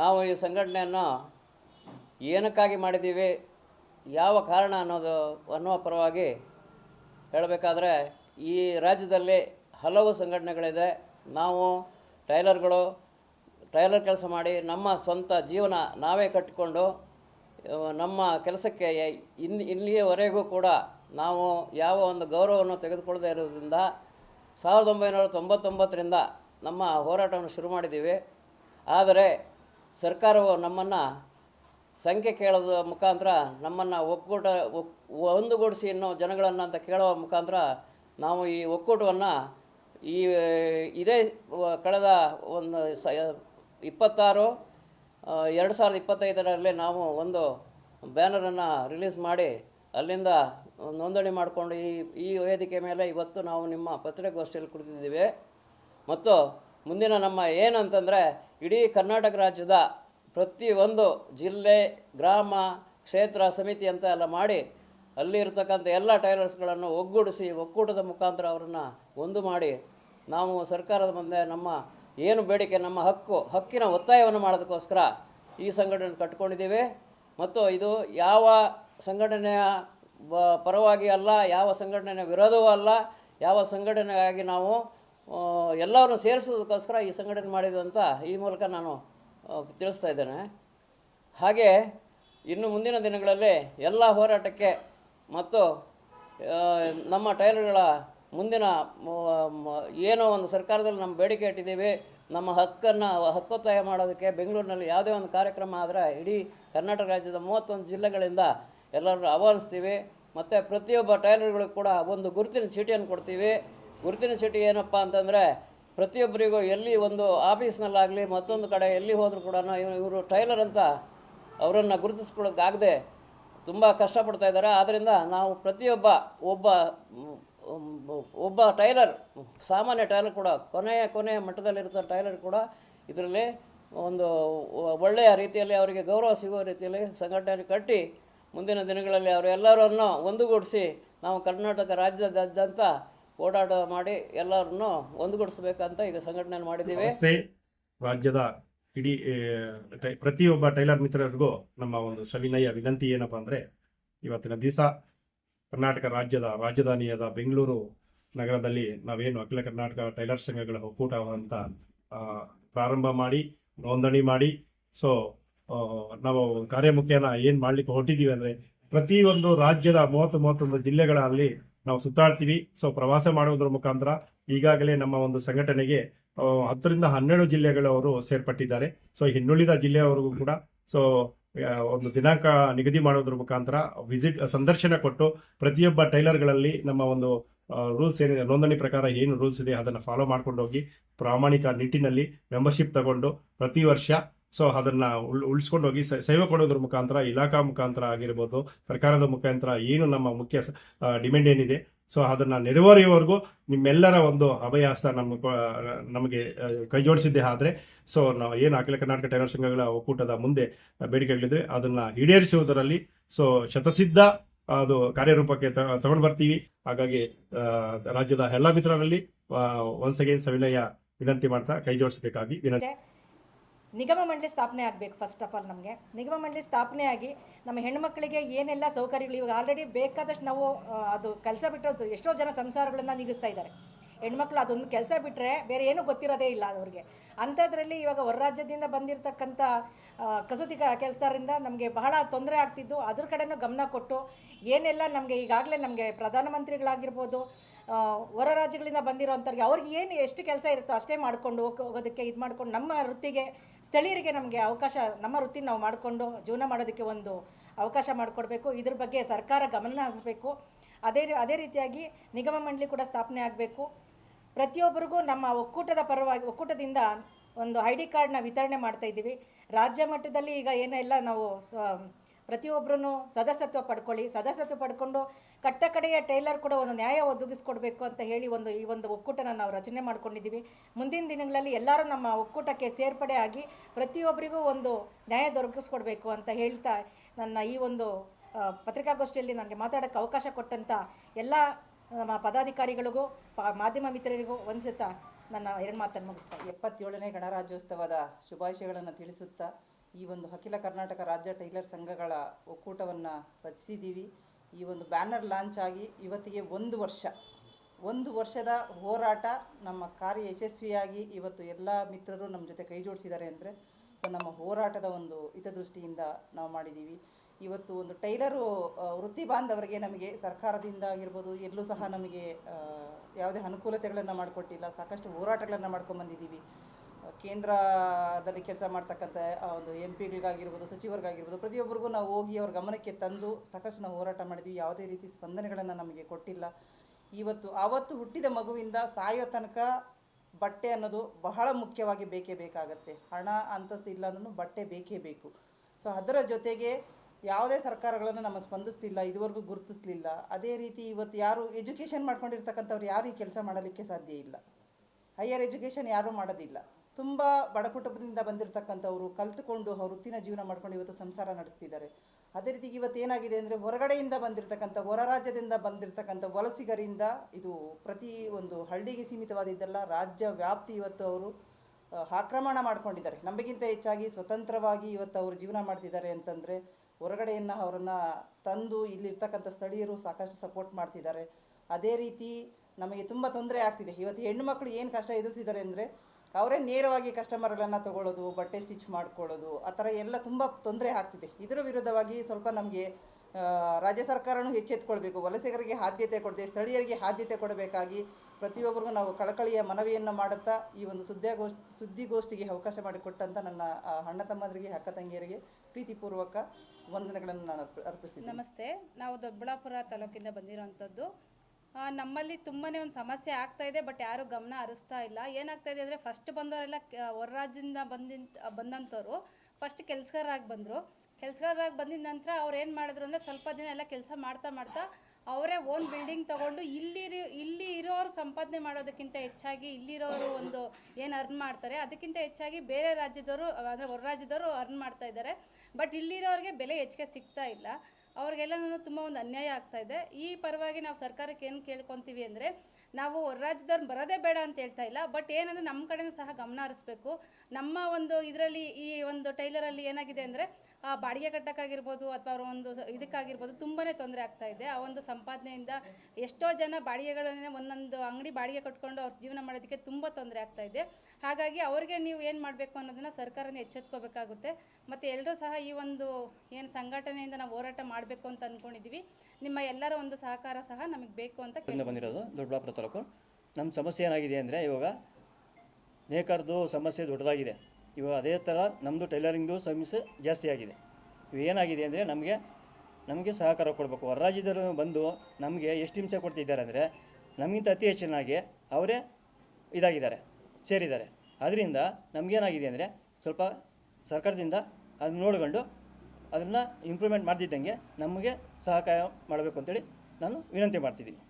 ನಾವು ಈ ಸಂಘಟನೆಯನ್ನು ಏನಕ್ಕಾಗಿ ಮಾಡಿದ್ದೀವಿ, ಯಾವ ಕಾರಣ ಅನ್ನೋದು, ಅನ್ನುವ ಪರವಾಗಿ ಹೇಳಬೇಕಾದ್ರೆ, ಈ ರಾಜ್ಯದಲ್ಲಿ ಹಲವು ಸಂಘಟನೆಗಳಿದೆ. ನಾವು ಟೈಲರ್ಗಳು, ಟೈಲರ್ ಕೆಲಸ ಮಾಡಿ ನಮ್ಮ ಸ್ವಂತ ಜೀವನ ನಾವೇ ಕಟ್ಟಿಕೊಂಡು ನಮ್ಮ ಕೆಲಸಕ್ಕೆ ಇನ್, ಇಲ್ಲಿಯವರೆಗೂ ಕೂಡ ನಾವು ಯಾವ ಒಂದು ಗೌರವವನ್ನು ತೆಗೆದುಕೊಳ್ಳದೇ ಇರೋದ್ರಿಂದ ಸಾವಿರದ ಒಂಬೈನೂರ ತೊಂಬತ್ತೊಂಬತ್ತರಿಂದ ನಮ್ಮ ಹೋರಾಟವನ್ನು ಶುರು ಮಾಡಿದ್ದೀವಿ. ಆದರೆ ಸರ್ಕಾರವು ನಮ್ಮನ್ನು ಸಂಖ್ಯೆ ಕೇಳೋದ ಮುಖಾಂತರ ನಮ್ಮನ್ನು ಒಕ್ಕೂಟ ಒಕ್- ಒಂದುಗೂಡಿಸಿ ಇನ್ನೂ ಜನಗಳನ್ನು ಅಂತ ಕೇಳುವ ಮುಖಾಂತರ ನಾವು ಈ ಒಕ್ಕೂಟವನ್ನು ಈ ಇದೇ ಕಳೆದ ಒಂದು ಸ ಇಪ್ಪತ್ತಾರು ಎರಡು ಸಾವಿರದ ಇಪ್ಪತ್ತೈದರಲ್ಲಿ ನಾವು ಒಂದು ಬ್ಯಾನರನ್ನು ರಿಲೀಸ್ ಮಾಡಿ ಅಲ್ಲಿಂದ ನೋಂದಣಿ ಮಾಡಿಕೊಂಡು ಈ ಈ ವೇದಿಕೆ ಮೇಲೆ ಇವತ್ತು ನಾವು ನಿಮ್ಮ ಪತ್ರಿಕಾಗೋಷ್ಠಿಯಲ್ಲಿ ಕುಳಿತಿದ್ದೀವಿ. ಮತ್ತು ಮುಂದಿನ ನಮ್ಮ ಏನಂತಂದರೆ ಇಡೀ ಕರ್ನಾಟಕ ರಾಜ್ಯದ ಪ್ರತಿಯೊಂದು ಜಿಲ್ಲೆ, ಗ್ರಾಮ, ಕ್ಷೇತ್ರ, ಸಮಿತಿ ಅಂತ ಎಲ್ಲ ಮಾಡಿ ಅಲ್ಲಿ ಇರ್ತಕ್ಕಂಥ ಎಲ್ಲ ಟೈಲರ್ಸ್ಗಳನ್ನು ಒಗ್ಗೂಡಿಸಿ ಒಕ್ಕೂಟದ ಮುಖಾಂತರ ಅವರನ್ನು ಒಂದು ಮಾಡಿ ನಾವು ಸರ್ಕಾರದ ಮುಂದೆ ನಮ್ಮ ಏನು ಬೇಡಿಕೆ, ನಮ್ಮ ಹಕ್ಕು, ಹಕ್ಕಿನ ಒತ್ತಾಯವನ್ನು ಮಾಡೋದಕ್ಕೋಸ್ಕರ ಈ ಸಂಘಟನೆ ಕಟ್ಕೊಂಡಿದ್ದೀವಿ. ಮತ್ತು ಇದು ಯಾವ ಸಂಘಟನೆಯ ಪರವಾಗಿ ಅಲ್ಲ, ಯಾವ ಸಂಘಟನೆಯ ವಿರೋಧವೂ ಅಲ್ಲ, ಯಾವ ಸಂಘಟನೆಗಾಗಿ ನಾವು ಆ, ಎಲ್ಲರನ್ನು ಸೇರಿಸೋದಕ್ಕೋಸ್ಕರ ಈ ಸಂಘಟನೆ ಮಾಡಿದ್ದು ಅಂತ ಈ ಮೂಲಕ ನಾನು ತಿಳಿಸ್ತಾ ಇದ್ದೇನೆ. ಹಾಗೆ ಇನ್ನು ಮುಂದಿನ ದಿನಗಳಲ್ಲಿ ಎಲ್ಲ ಹೋರಾಟಕ್ಕೆ ಮತ್ತು ನಮ್ಮ ಟೈಲರ್ಗಳ ಮುಂದಿನ ಏನೋ ಒಂದು ಸರ್ಕಾರದಲ್ಲಿ ನಮ್ಮ ಬೇಡಿಕೆ ಇಟ್ಟಿದ್ದೀವಿ ನಮ್ಮ ಹಕ್ಕನ್ನು ಹಕ್ಕೊತ್ತಾಯ ಮಾಡೋದಕ್ಕೆ ಬೆಂಗಳೂರಿನಲ್ಲಿ ಯಾವುದೇ ಒಂದು ಕಾರ್ಯಕ್ರಮ ಆದರೆ ಇಡೀ ಕರ್ನಾಟಕ ರಾಜ್ಯದ ಮೂವತ್ತೊಂದು ಜಿಲ್ಲೆಗಳಿಂದ ಎಲ್ಲರನ್ನು ಆಹ್ವಾನಿಸ್ತೀವಿ. ಮತ್ತು ಪ್ರತಿಯೊಬ್ಬ ಟೈಲರ್ಗಳಿಗೂ ಕೂಡ ಒಂದು ಗುರುತಿನ ಚೀಟಿಯನ್ನು ಕೊಡ್ತೀವಿ. ಗುರುತಿನ ಚೀಟಿ ಏನಪ್ಪ ಅಂತಂದರೆ ಪ್ರತಿಯೊಬ್ಬರಿಗೂ ಎಲ್ಲಿ ಒಂದು ಆಫೀಸ್ನಲ್ಲಾಗಲಿ ಮತ್ತೊಂದು ಕಡೆ ಎಲ್ಲಿ ಹೋದರೂ ಕೂಡ ಇವರು ಟೈಲರ್ ಅಂತ ಅವರನ್ನು ಗುರುತಿಸ್ಕೊಳ್ಳೋಕ್ಕಾಗದೆ ತುಂಬ ಕಷ್ಟಪಡ್ತಾ ಇದ್ದಾರೆ. ಆದ್ದರಿಂದ ನಾವು ಪ್ರತಿಯೊಬ್ಬ ಒಬ್ಬ ಒಬ್ಬ ಟೈಲರ್, ಸಾಮಾನ್ಯ ಟೈಲರ್ ಕೂಡ, ಕೊನೆಯ ಕೊನೆಯ ಮಟ್ಟದಲ್ಲಿರುತ್ತ ಟೈಲರ್ ಕೂಡ ಇದರಲ್ಲಿ ಒಂದು ಒಳ್ಳೆಯ ರೀತಿಯಲ್ಲಿ ಅವರಿಗೆ ಗೌರವ ಸಿಗುವ ರೀತಿಯಲ್ಲಿ ಸಂಘಟನೆ ಕಟ್ಟಿ ಮುಂದಿನ ದಿನಗಳಲ್ಲಿ ಅವರೆಲ್ಲರನ್ನು ಒಂದುಗೂಡಿಸಿ ನಾವು ಕರ್ನಾಟಕ ರಾಜ್ಯದಾದ್ಯಂತ ಓಡಾಟ ಮಾಡಿ ಎಲ್ಲರನ್ನು ಒಂದುಗೂಡಿಸಬೇಕಂತ ಈಗ ಸಂಘಟನೆ ಮಾಡಿದ್ದೀವಿ. ರಾಜ್ಯದ ಇಡೀ ಪ್ರತಿಯೊಬ್ಬ ಟೈಲರ್ ಮಿತ್ರರಿಗೂ ನಮ್ಮ ಒಂದು ಸವಿನಯ ವಿನಂತಿ ಏನಪ್ಪ ಅಂದರೆ, ಇವತ್ತಿನ ದಿವಸ ಕರ್ನಾಟಕ ರಾಜ್ಯದ ರಾಜಧಾನಿಯಾದ ಬೆಂಗಳೂರು ನಗರದಲ್ಲಿ ನಾವೇನು ಅಖಿಲ ಕರ್ನಾಟಕ ಟೈಲರ್ ಸಂಘಗಳ ಒಕ್ಕೂಟ ಅಂತ ಪ್ರಾರಂಭ ಮಾಡಿ, ನೋಂದಣಿ ಮಾಡಿ, ಸೊ ನಾವು ಕಾರ್ಯಮುಖ್ಯನ ಏನು ಮಾಡ್ಲಿಕ್ಕೆ ಹೊರಟಿದ್ದೀವಿ ಅಂದರೆ, ಪ್ರತಿಯೊಂದು ರಾಜ್ಯದ ಮೂವತ್ತು ಮೂವತ್ತೊಂದು ಜಿಲ್ಲೆಗಳಲ್ಲಿ ನಾವು ಸುತ್ತಾಡ್ತೀವಿ. ಸೊ ಪ್ರವಾಸ ಮಾಡುವುದರ ಮುಖಾಂತರ ಈಗಾಗಲೇ ನಮ್ಮ ಒಂದು ಸಂಘಟನೆಗೆ ಹತ್ತರಿಂದ ಹನ್ನೆರಡು ಜಿಲ್ಲೆಗಳವರು ಸೇರ್ಪಟ್ಟಿದ್ದಾರೆ. ಸೊ ಇನ್ನುಳಿದ ಜಿಲ್ಲೆಯವರೆಗೂ ಕೂಡ ಸೊ ಒಂದು ದಿನಾಂಕ ನಿಗದಿ ಮಾಡೋದ್ರ ಮುಖಾಂತರ ವಿಸಿಟ್, ಸಂದರ್ಶನ ಕೊಟ್ಟು ಪ್ರತಿಯೊಬ್ಬ ಟೈಲರ್ಗಳಲ್ಲಿ ನಮ್ಮ ಒಂದು ರೂಲ್ಸ್ ಏನಿದೆ, ನೋಂದಣಿ ಪ್ರಕಾರ ಏನು ರೂಲ್ಸ್ ಇದೆ, ಅದನ್ನು ಫಾಲೋ ಮಾಡ್ಕೊಂಡು ಹೋಗಿ ಪ್ರಾಮಾಣಿಕ ನಿಟ್ಟಿನಲ್ಲಿ ಮೆಂಬರ್ಶಿಪ್ ತಗೊಂಡು ಪ್ರತಿ ವರ್ಷ ಸೊ ಅದನ್ನ ಉಳ್ ಉಳಿಸ್ಕೊಂಡು ಹೋಗಿ ಸೇವೆ ಕೊಡೋದ್ರ ಮುಖಾಂತರ, ಇಲಾಖಾ ಮುಖಾಂತರ ಆಗಿರ್ಬೋದು, ಸರ್ಕಾರದ ಮುಖಾಂತರ ಏನು ನಮ್ಮ ಮುಖ್ಯ ಡಿಮ್ಯಾಂಡ್ ಏನಿದೆ. ಸೊ ಅದನ್ನ ನೆರವೇರಿಯುವವರೆಗೂ ನಿಮ್ಮೆಲ್ಲರ ಒಂದು ಅಭಯಹಸ್ತ ನಮ್ಮ ನಮಗೆ ಕೈಜೋಡಿಸಿದ್ದೆ ಆದ್ರೆ ಸೊ ನಾವು ಏನು ಅಖಿಲ ಕರ್ನಾಟಕ ಟೈಲರ್ ಸಂಘಗಳ ಒಕ್ಕೂಟದ ಮುಂದೆ ಬೇಡಿಕೆಗಳಿದೆ, ಅದನ್ನ ಈಡೇರಿಸುವುದರಲ್ಲಿ ಸೊ ಶತಸಿದ್ಧ, ಅದು ಕಾರ್ಯರೂಪಕ್ಕೆ ತಗೊಂಡು ಬರ್ತೀವಿ. ಹಾಗಾಗಿ ರಾಜ್ಯದ ಎಲ್ಲ ಮಿತ್ರರಲ್ಲಿ ಒನ್ಸ್ ಅಗೇನ್ ಸವಿನಯ ವಿನಂತಿ ಮಾಡ್ತಾ ಕೈ ಜೋಡಿಸಬೇಕಾಗಿ ವಿನಂತಿ. ನಿಗಮ ಮಂಡಳಿ ಸ್ಥಾಪನೆ ಆಗಬೇಕು ಫಸ್ಟ್ ಆಫ್ ಆಲ್ ನಮಗೆ. ನಿಗಮ ಮಂಡಳಿ ಸ್ಥಾಪನೆ ಆಗಿ ನಮ್ಮ ಹೆಣ್ಮಕ್ಳಿಗೆ ಏನೆಲ್ಲ ಸೌಕರ್ಯಗಳು ಇವಾಗ ಆಲ್ರೆಡಿ ಬೇಕಾದಷ್ಟು ನಾವು ಅದು ಕೆಲಸ ಬಿಟ್ಟು ಎಷ್ಟೋ ಜನ ಸಂಸಾರಗಳನ್ನು ನೀಗಿಸ್ತಾ ಇದ್ದಾರೆ. ಹೆಣ್ಮಕ್ಳು ಅದೊಂದು ಕೆಲಸ ಬಿಟ್ಟರೆ ಬೇರೆ ಏನೂ ಗೊತ್ತಿರೋದೇ ಇಲ್ಲ ಅವ್ರಿಗೆ. ಅಂಥದ್ರಲ್ಲಿ ಇವಾಗ ಹೊರ ರಾಜ್ಯದಿಂದ ಬಂದಿರತಕ್ಕಂಥ ಕಸೂತಿ ಕೆಲಸದಿಂದ ನಮಗೆ ಬಹಳ ತೊಂದರೆ ಆಗ್ತಿದ್ದು. ಅದ್ರ ಕಡೆನೂ ಗಮನ ಕೊಟ್ಟು ಏನೆಲ್ಲ ನಮಗೆ ಈಗಾಗಲೇ ನಮಗೆ ಪ್ರಧಾನಮಂತ್ರಿಗಳಾಗಿರ್ಬೋದು ಹೊರ ರಾಜ್ಯಗಳಿಂದ ಬಂದಿರೋಂಥವ್ರಿಗೆ ಅವ್ರಿಗೆ ಏನು ಎಷ್ಟು ಕೆಲಸ ಇರುತ್ತೋ ಅಷ್ಟೇ ಮಾಡಿಕೊಂಡು ಹೋಗೋದಕ್ಕೆ ಇದು ಮಾಡ್ಕೊಂಡು ನಮ್ಮ ವೃತ್ತಿಗೆ, ಸ್ಥಳೀಯರಿಗೆ ನಮಗೆ ಅವಕಾಶ, ನಮ್ಮ ವೃತ್ತಿ ನಾವು ಮಾಡಿಕೊಂಡು ಜೀವನ ಮಾಡೋದಕ್ಕೆ ಒಂದು ಅವಕಾಶ ಮಾಡಿಕೊಡ್ಬೇಕು. ಇದ್ರ ಬಗ್ಗೆ ಸರ್ಕಾರ ಗಮನ ಹರಿಸಬೇಕು. ಅದೇ ಅದೇ ರೀತಿಯಾಗಿ ನಿಗಮ ಮಂಡಳಿ ಕೂಡ ಸ್ಥಾಪನೆ ಆಗಬೇಕು. ಪ್ರತಿಯೊಬ್ಬರಿಗೂ ನಮ್ಮ ಒಕ್ಕೂಟದ ಪರವಾಗಿ, ಒಕ್ಕೂಟದಿಂದ ಒಂದು ಐ ಡಿ ಕಾರ್ಡ್ನ ವಿತರಣೆ ಮಾಡ್ತಾ ಇದ್ದೀವಿ. ರಾಜ್ಯ ಮಟ್ಟದಲ್ಲಿ ಈಗ ಏನೆಲ್ಲ ನಾವು ಪ್ರತಿಯೊಬ್ಬರೂ ಸದಸ್ಯತ್ವ ಪಡ್ಕೊಳ್ಳಿ ಸದಸ್ಯತ್ವ ಪಡ್ಕೊಂಡು ಕಟ್ಟ ಕಡೆಯ ಟೈಲರ್ ಕೂಡ ಒಂದು ನ್ಯಾಯ ಒದಗಿಸ್ಕೊಡ್ಬೇಕು ಅಂತ ಹೇಳಿ ಒಂದು ಈ ಒಂದು ಒಕ್ಕೂಟನ ನಾವು ರಚನೆ ಮಾಡ್ಕೊಂಡಿದ್ದೀವಿ ಮುಂದಿನ ದಿನಗಳಲ್ಲಿ ಎಲ್ಲರೂ ನಮ್ಮ ಒಕ್ಕೂಟಕ್ಕೆ ಸೇರ್ಪಡೆ ಆಗಿ ಪ್ರತಿಯೊಬ್ಬರಿಗೂ ಒಂದು ನ್ಯಾಯ ದೊರಕಿಸ್ಕೊಡ್ಬೇಕು ಅಂತ ಹೇಳ್ತಾ ನನ್ನ ಈ ಒಂದು ಪತ್ರಿಕಾಗೋಷ್ಠಿಯಲ್ಲಿ ನನಗೆ ಮಾತಾಡೋಕ್ಕೆ ಅವಕಾಶ ಕೊಟ್ಟಂಥ ಎಲ್ಲ ನಮ್ಮ ಪದಾಧಿಕಾರಿಗಳಿಗೂ, ಪ, ಮಾಧ್ಯಮ ಮಿತ್ರರಿಗೂ ಒಂದ್ಸುತ್ತಾ ನನ್ನ ಎರಡು ಮಾತನ್ನು ಮುಗಿಸ್ತಾ. ಎಪ್ಪತ್ತೇಳನೇ ಗಣರಾಜ್ಯೋತ್ಸವದ ಶುಭಾಶಯಗಳನ್ನು ತಿಳಿಸುತ್ತಾ ಈ ಒಂದು ಅಖಿಲ ಕರ್ನಾಟಕ ರಾಜ್ಯ ಟೈಲರ್ ಸಂಘಗಳ ಒಕ್ಕೂಟವನ್ನು ರಚಿಸಿದ್ದೀವಿ. ಈ ಒಂದು ಬ್ಯಾನರ್ ಲಾಂಚ್ ಆಗಿ ಇವತ್ತಿಗೆ ಒಂದು ವರ್ಷ. ಒಂದು ವರ್ಷದ ಹೋರಾಟ ನಮ್ಮ ಕಾರ್ಯ ಯಶಸ್ವಿಯಾಗಿ ಇವತ್ತು ಎಲ್ಲ ಮಿತ್ರರು ನಮ್ಮ ಜೊತೆ ಕೈ ಜೋಡಿಸಿದ್ದಾರೆ ಅಂದರೆ ಸೊ ನಮ್ಮ ಹೋರಾಟದ ಒಂದು ಹಿತದೃಷ್ಟಿಯಿಂದ ನಾವು ಮಾಡಿದ್ದೀವಿ. ಇವತ್ತು ಒಂದು ಟೈಲರು ವೃತ್ತಿ ಬಾಂಧವರಿಗೆ ನಮಗೆ ಸರ್ಕಾರದಿಂದ ಆಗಿರ್ಬೋದು ಎಲ್ಲೂ ಸಹ ನಮಗೆ ಯಾವುದೇ ಅನುಕೂಲತೆಗಳನ್ನು ಮಾಡಿಕೊಟ್ಟಿಲ್ಲ ಸಾಕಷ್ಟು ಹೋರಾಟಗಳನ್ನು ಮಾಡ್ಕೊಂಡ್ಬಂದಿದ್ದೀವಿ ಆ, ಕೇಂದ್ರದಲ್ಲಿ ಕೆಲಸ ಮಾಡ್ತಕ್ಕಂಥ ಒಂದು ಎಂ ಪಿಗಳಿಗಾಗಿರ್ಬೋದು ಸಚಿವರಿಗಾಗಿರ್ಬೋದು, ಪ್ರತಿಯೊಬ್ಬರಿಗೂ ನಾವು ಹೋಗಿ ಅವ್ರ ಗಮನಕ್ಕೆ ತಂದು ಸಾಕಷ್ಟು ನಾವು ಹೋರಾಟ ಮಾಡಿದ್ವಿ. ಯಾವುದೇ ರೀತಿ ಸ್ಪಂದನೆಗಳನ್ನು ನಮಗೆ ಕೊಟ್ಟಿಲ್ಲ. ಇವತ್ತು, ಆವತ್ತು ಹುಟ್ಟಿದ ಮಗುವಿಂದ ಸಾಯೋ ತನಕ ಬಟ್ಟೆ ಅನ್ನೋದು ಬಹಳ ಮುಖ್ಯವಾಗಿ ಬೇಕೇ ಬೇಕಾಗತ್ತೆ. ಹಣ, ಅಂತಸ್ತು ಇಲ್ಲ ಅಂದ್ರೂ ಬಟ್ಟೆ ಬೇಕೇ ಬೇಕು. ಸೊ, ಅದರ ಜೊತೆಗೆ ಯಾವುದೇ ಸರ್ಕಾರಗಳನ್ನು ನಮ್ಮ ಸ್ಪಂದಿಸ್ತಿಲ್ಲ, ಇದುವರೆಗೂ ಗುರುತಿಸ್ಲಿಲ್ಲ. ಅದೇ ರೀತಿ ಇವತ್ತು ಯಾರು ಎಜುಕೇಷನ್ ಮಾಡ್ಕೊಂಡಿರ್ತಕ್ಕಂಥವ್ರು ಯಾರು ಈ ಕೆಲಸ ಮಾಡಲಿಕ್ಕೆ ಸಾಧ್ಯ ಇಲ್ಲ? ಹೈಯರ್ ಎಜುಕೇಷನ್ ಯಾರೂ ಮಾಡೋದಿಲ್ಲ. ತುಂಬ ಬಡ ಕುಟುಂಬದಿಂದ ಬಂದಿರತಕ್ಕಂಥವ್ರು ಕಲ್ತುಕೊಂಡು ಅವ್ರ ವೃತ್ತಿನ ಜೀವನ ಮಾಡ್ಕೊಂಡು ಇವತ್ತು ಸಂಸಾರ ನಡೆಸ್ತಿದ್ದಾರೆ. ಅದೇ ರೀತಿ ಇವತ್ತು ಏನಾಗಿದೆ ಅಂದರೆ ಹೊರಗಡೆಯಿಂದ ಬಂದಿರತಕ್ಕಂಥ, ಹೊರ ರಾಜ್ಯದಿಂದ ಬಂದಿರತಕ್ಕಂಥ ವಲಸಿಗರಿಂದ ಇದು ಪ್ರತಿ ಒಂದು ಹಳ್ಳಿಗೆ ಸೀಮಿತವಾದಿದ್ದಲ್ಲ ರಾಜ್ಯ ವ್ಯಾಪ್ತಿ ಇವತ್ತು ಅವರು ಆಕ್ರಮಣ ಮಾಡ್ಕೊಂಡಿದ್ದಾರೆ. ನಮಗಿಂತ ಹೆಚ್ಚಾಗಿ ಸ್ವತಂತ್ರವಾಗಿ ಇವತ್ತು ಅವರು ಜೀವನ ಮಾಡ್ತಿದ್ದಾರೆ ಅಂತಂದರೆ ಹೊರಗಡೆಯನ್ನು ಅವರನ್ನು ತಂದು ಇಲ್ಲಿರ್ತಕ್ಕಂಥ ಸ್ಥಳೀಯರು ಸಾಕಷ್ಟು ಸಪೋರ್ಟ್ ಮಾಡ್ತಿದ್ದಾರೆ. ಅದೇ ರೀತಿ ನಮಗೆ ತುಂಬ ತೊಂದರೆ ಆಗ್ತಿದೆ. ಇವತ್ತು ಹೆಣ್ಣು ಮಕ್ಕಳು ಏನು ಕಷ್ಟ ಎದುರಿಸಿದ್ದಾರೆ ಅಂದರೆ ಅವರೇ ನೇರವಾಗಿ ಕಸ್ಟಮರ್ಗಳನ್ನು ತಗೊಳ್ಳೋದು ಬಟ್ಟೆ ಸ್ಟಿಚ್ ಮಾಡ್ಕೊಳ್ಳೋದು, ಆ ಥರ ಎಲ್ಲ ತುಂಬ ತೊಂದರೆ ಆಗ್ತಿದೆ. ಇದರ ವಿರುದ್ಧವಾಗಿ ಸ್ವಲ್ಪ ನಮಗೆ ರಾಜ್ಯ ಸರ್ಕಾರನೂ ಎಚ್ಚೆತ್ಕೊಳ್ಬೇಕು. ವಲಸಿಗರಿಗೆ ಆದ್ಯತೆ ಕೊಡದೆ, ಸ್ಥಳೀಯರಿಗೆ ಆದ್ಯತೆ ಕೊಡಬೇಕಾಗಿ ಪ್ರತಿಯೊಬ್ಬರಿಗೂ ನಾವು ಕಳಕಳಿಯ ಮನವಿಯನ್ನು ಮಾಡುತ್ತಾ ಈ ಒಂದು ಸುದ್ದಿಗೋಷ್ಠಿ, ಸುದ್ದಿಗೋಷ್ಠಿಗೆ ಅವಕಾಶ ಮಾಡಿಕೊಟ್ಟಂತ ನನ್ನ ಅಣ್ಣ ತಮ್ಮಂದರಿಗೆ, ಅಕ್ಕ ತಂಗಿಯರಿಗೆ ಪ್ರೀತಿಪೂರ್ವಕ ವಂದನೆಗಳನ್ನು ನಾನು ಅರ್ಪ- ಅರ್ಪಿಸ್ತೀನಿ ನಮಸ್ತೆ. ನಾವು ದೊಡ್ಡಬಳ್ಳಾಪುರ ತಾಲೂಕಿಂದ ಬಂದಿರೋವಂಥದ್ದು ನಮ್ಮಲ್ಲಿ ತುಂಬಾ ಒಂದು ಸಮಸ್ಯೆ ಆಗ್ತಾ ಇದೆ ಬಟ್ ಯಾರು ಗಮನ ಹರಿಸ್ತಾ ಇಲ್ಲ. ಏನಾಗ್ತಾ ಇದೆ ಅಂದರೆ ಫಸ್ಟ್ ಬಂದವರೆಲ್ಲ ಹೊರ ರಾಜ್ಯದಿಂದ ಬಂದಿನ್ ಬಂದಂಥವ್ರು ಫಸ್ಟ್ ಕೆಲಸಗಾರರಾಗಿ ಬಂದರು. ಕೆಲಸಗಾರರಾಗಿ ಬಂದಿದ ನಂತರ ಅವ್ರು ಏನು ಮಾಡಿದ್ರು ಅಂದರೆ, ಸ್ವಲ್ಪ ದಿನ ಎಲ್ಲ ಕೆಲಸ ಮಾಡ್ತಾ ಮಾಡ್ತಾ ಅವರೇ ಓನ್ ಬಿಲ್ಡಿಂಗ್ ತೊಗೊಂಡು ಇಲ್ಲಿ ಇಲ್ಲಿ ಇರೋರು ಸಂಪಾದನೆ ಮಾಡೋದಕ್ಕಿಂತ ಹೆಚ್ಚಾಗಿ ಇಲ್ಲಿರೋರು ಒಂದು ಏನು ಅರ್ನ್ ಮಾಡ್ತಾರೆ. ಅದಕ್ಕಿಂತ ಹೆಚ್ಚಾಗಿ ಬೇರೆ ರಾಜ್ಯದವರು, ಅಂದರೆ ಹೊರ ರಾಜ್ಯದವರು ಅರ್ನ್ ಮಾಡ್ತಾ ಇದ್ದಾರೆ. ಬಟ್ ಇಲ್ಲಿರೋರಿಗೆ ಬೆಲೆ ಹೆಚ್ಚಿಗೆ ಸಿಗ್ತಾ ಇಲ್ಲ. ಅವ್ರಿಗೆಲ್ಲನೂ ತುಂಬ ಒಂದು ಅನ್ಯಾಯ ಆಗ್ತಾ ಇದೆ. ಈ ಪರವಾಗಿ ನಾವು ಸರ್ಕಾರಕ್ಕೆ ಏನು ಕೇಳ್ಕೊತೀವಿ ಅಂದರೆ ನಾವು ಹೊರ ರಾಜ್ಯದವ್ರು ಬರೋದೇ ಬೇಡ ಅಂತ ಹೇಳ್ತಾ ಇಲ್ಲ. ಬಟ್ ಏನಂದರೆ ನಮ್ಮ ಕಡೆನೂ ಸಹ ಗಮನ ಹರಿಸ್ಬೇಕು. ನಮ್ಮ ಒಂದು ಇದರಲ್ಲಿ ಈ ಒಂದು ಟೈಲರಲ್ಲಿ ಏನಾಗಿದೆ ಅಂದರೆ, ಆ ಬಾಡಿಗೆ ಕಟ್ಟಕ್ಕಾಗಿರ್ಬೋದು ಅಥವಾ ಅವರ ಒಂದು ಇದಕ್ಕಾಗಿರ್ಬೋದು ತುಂಬಾ ತೊಂದರೆ ಆಗ್ತಾ ಇದೆ. ಆ ಒಂದು ಸಂಪಾದನೆಯಿಂದ ಎಷ್ಟೋ ಜನ ಬಾಡಿಗೆಗಳನ್ನೇ ಒಂದೊಂದು ಅಂಗಡಿ ಬಾಡಿಗೆ ಕಟ್ಕೊಂಡು ಅವ್ರ ಜೀವನ ಮಾಡೋದಕ್ಕೆ ತುಂಬ ತೊಂದರೆ ಆಗ್ತಾ ಇದೆ. ಹಾಗಾಗಿ ಅವ್ರಿಗೆ ನೀವು ಏನು ಮಾಡಬೇಕು ಅನ್ನೋದನ್ನ ಸರ್ಕಾರನೇ ಎಚ್ಚೆತ್ಕೋಬೇಕಾಗುತ್ತೆ. ಮತ್ತು ಎಲ್ಲರೂ ಸಹ ಈ ಒಂದು ಏನು ಸಂಘಟನೆಯಿಂದ ನಾವು ಹೋರಾಟ ಮಾಡಬೇಕು ಅಂತ ಅಂದ್ಕೊಂಡಿದ್ದೀವಿ ನಿಮ್ಮ ಎಲ್ಲರ ಒಂದು ಸಹಕಾರ ಸಹ ನಮಗೆ ಬೇಕು ಅಂತ ಕೇಳಿ ಬಂದಿರೋದು ದೊಡ್ಡಬಳ್ಳಾಪುರ ತಾಲೂಕು. ನಮ್ಮ ಸಮಸ್ಯೆ ಏನಾಗಿದೆ ಅಂದರೆ ಇವಾಗ ನೇಕಾರದು ಸಮಸ್ಯೆ ದೊಡ್ಡದಾಗಿದೆ. ಇವಾಗ ಅದೇ ಥರ ನಮ್ಮದು ಟೈಲರಿಂಗ್ದು ಸಮಸ್ಯೆ ಜಾಸ್ತಿ ಆಗಿದೆ. ಏನಾಗಿದೆ ಅಂದರೆ ನಮಗೆ ನಮಗೆ ಸಹಕಾರ ಕೊಡಬೇಕು. ಹೊರ ರಾಜ್ಯದವರು ಬಂದು ನಮಗೆ ಎಷ್ಟು ಹಿಂಸೆ ಕೊಡ್ತಿದ್ದಾರೆ ಅಂದರೆ ನಮಗಿಂತ ಅತಿ ಹೆಚ್ಚಿನಾಗಿ ಅವರೇ ಇದಾಗಿದ್ದಾರೆ, ಸೇರಿದ್ದಾರೆ. ಅದರಿಂದ ನಮಗೇನಾಗಿದೆ ಅಂದರೆ ಸ್ವಲ್ಪ ಸರ್ಕಾರದಿಂದ ಅದನ್ನ ನೋಡ್ಕೊಂಡು ಅದನ್ನು ಇಂಪ್ರೂವ್ಮೆಂಟ್ ಮಾಡ್ತಿದ್ದಂಗೆ ನಮಗೆ ಸಹಕಾರ ಮಾಡಬೇಕು ಅಂತೇಳಿ ನಾನು ವಿನಂತಿ ಮಾಡ್ತಿದ್ದೀನಿ.